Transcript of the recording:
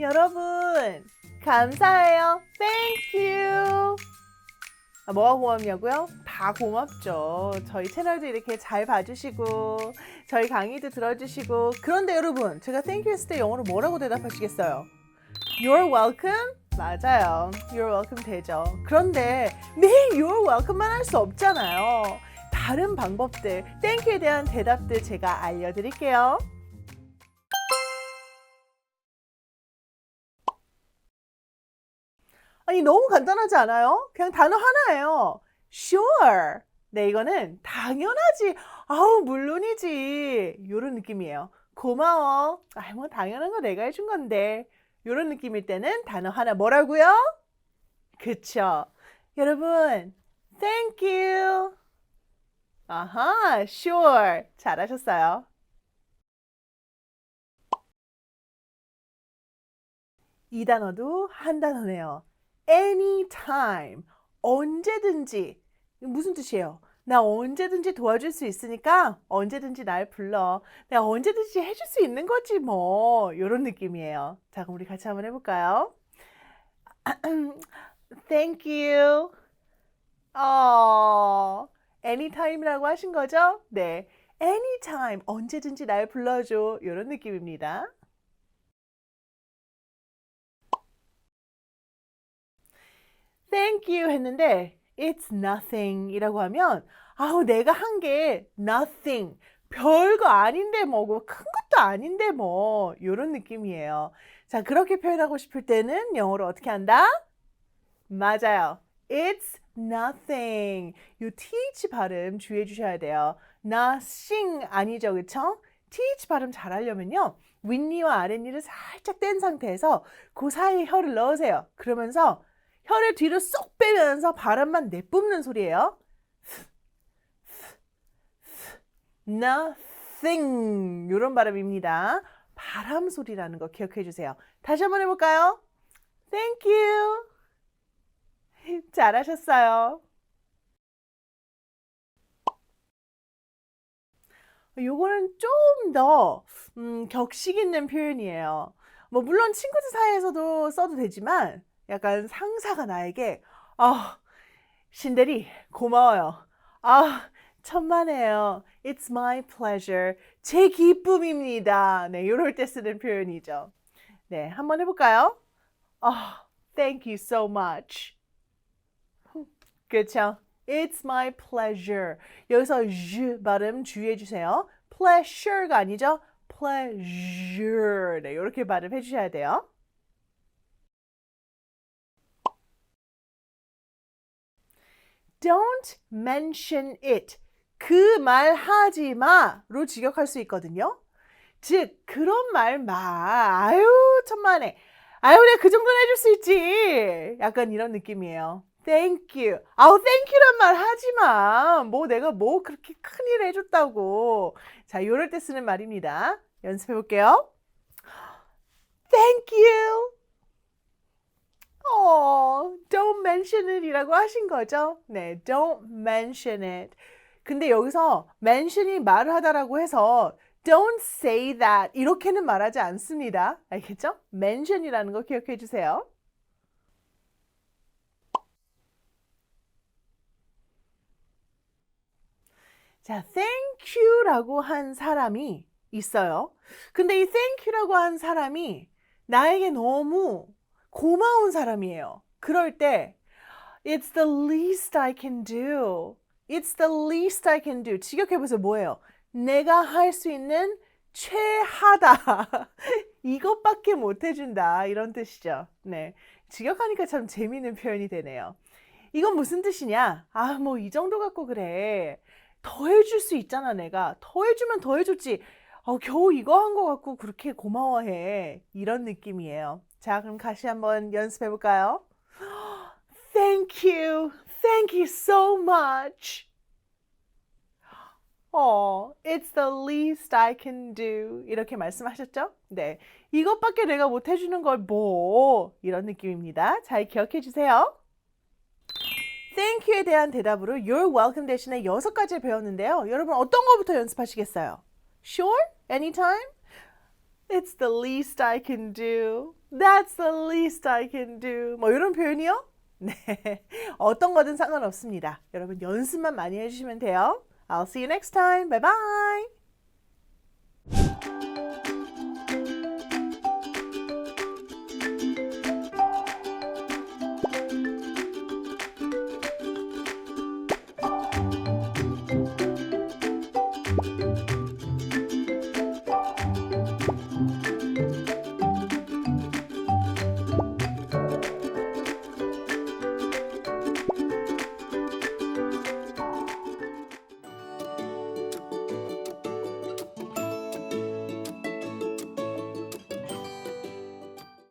여러분, 감사해요. Thank you. 아, 뭐가 고맙냐고요? 다 고맙죠. 저희 채널도 이렇게 잘 봐주시고, 저희 강의도 들어주시고. 그런데 여러분, 제가 you 했을 때 영어로 뭐라고 대답하시겠어요? You're welcome? 맞아요. You're welcome 되죠. 그런데 매일 You're welcome만 할 수 없잖아요. 다른 방법들, you에 대한 대답들 제가 알려드릴게요. 아니 너무 간단하지 않아요? 그냥 단어 하나예요. Sure. 네, 이거는 당연하지. 아우 물론이지. 이런 느낌이에요. 고마워. 아, 뭐 당연한 거 내가 해준 건데. 이런 느낌일 때는 단어 하나 뭐라고요? 그쵸. 여러분, thank you. 아하, sure. 잘하셨어요. 이 단어도 한 단어네요. Anytime. 언제든지. 무슨 뜻이에요? 나 언제든지 도와줄 수 있으니까 언제든지 날 불러. 내가 언제든지 해줄 수 있는 거지 뭐. 이런 느낌이에요. 자, 그럼 우리 같이 한번 해볼까요? Thank you. 어, anytime이라고 하신 거죠? 네. anytime. 언제든지 날 불러줘. 이런 느낌입니다. Thank you 했는데 It's nothing 이라고 하면 아우 내가 한 게 nothing 별거 아닌데 뭐고 큰 것도 아닌데 뭐 이런 느낌이에요. 자 그렇게 표현하고 싶을 때는 영어로 어떻게 한다? 맞아요. It's nothing. 요 th 발음 주의해 주셔야 돼요. nothing 아니죠, 그쵸? th 발음 잘 하려면요. 윗니와 아랫니를 살짝 뗀 상태에서 그 사이에 혀를 넣으세요. 그러면서 혀를 뒤로 쏙 빼면서 바람만 내뿜는 소리예요. nothing 이런 발음입니다. 바람 소리라는 거 기억해 주세요. 다시 한번 해볼까요? Thank you. 잘하셨어요. 요거는 좀더 음, 격식 있는 표현이에요. 뭐 물론 친구들 사이에서도 써도 되지만 약간 상사가 나에게 아 신대리 고마워요. 아 천만에요. It's my pleasure. 제 기쁨입니다. 네, 이럴 때 쓰는 표현이죠. 네, 한번 해볼까요? 아, thank you so much. 그렇죠? It's my pleasure. 여기서 j 발음 주의해 주세요. pleasure가 아니죠? pleasure. 네, 이렇게 발음해 주셔야 돼요. Don't mention it. 그 말 하지 마로 직역할 수 있거든요. 즉 그런 말 마. 아유 천만에. 아유 내가 그 정도는 해줄 수 있지. 약간 이런 느낌이에요. Thank you. 아우 thank you란 말 하지 마. 뭐 내가 뭐 그렇게 큰일 해줬다고. 자 요럴 때 쓰는 말입니다. 연습해 볼게요. Thank you. 어, don't mention it 이라고 하신 거죠? 네, don't mention it. 근데 여기서 mention이 말을 하다라고 해서 don't say that 이렇게는 말하지 않습니다. 알겠죠? mention이라는 거 기억해 주세요. 자, thank you라고 한 사람이 있어요. 근데 이 thank you라고 한 사람이 나에게 너무 고마운 사람이에요. 그럴 때 It's the least I can do. It's the least I can do. 직역해보세요. 뭐예요? 내가 할 수 있는 최하다. 이것밖에 못 해준다. 이런 뜻이죠. 네. 직역하니까 참 재미있는 표현이 되네요. 이건 무슨 뜻이냐? 아, 뭐 이 정도 갖고 그래. 더 해줄 수 있잖아, 내가. 더 해주면 더 해줬지. 어, 겨우 이거 한 거 갖고 그렇게 고마워해. 이런 느낌이에요. 자, 그럼 다시 한번 연습해 볼까요? Thank you. Thank you so much. 어, it's the least I can do. 이렇게 말씀하셨죠? 네. 이것밖에 내가 못 해주는 걸 뭐. 이런 느낌입니다. 잘 기억해 주세요. Thank you에 대한 대답으로 You're welcome 대신에 여섯 가지 배웠는데요. 여러분 어떤 거부터 연습하시겠어요? Sure? anytime? It's the least I can do. That's the least I can do. 뭐 이런 표현이요? 네. 어떤 거든 상관없습니다. 여러분 연습만 많이 해주시면 돼요. I'll see you next time. Bye bye.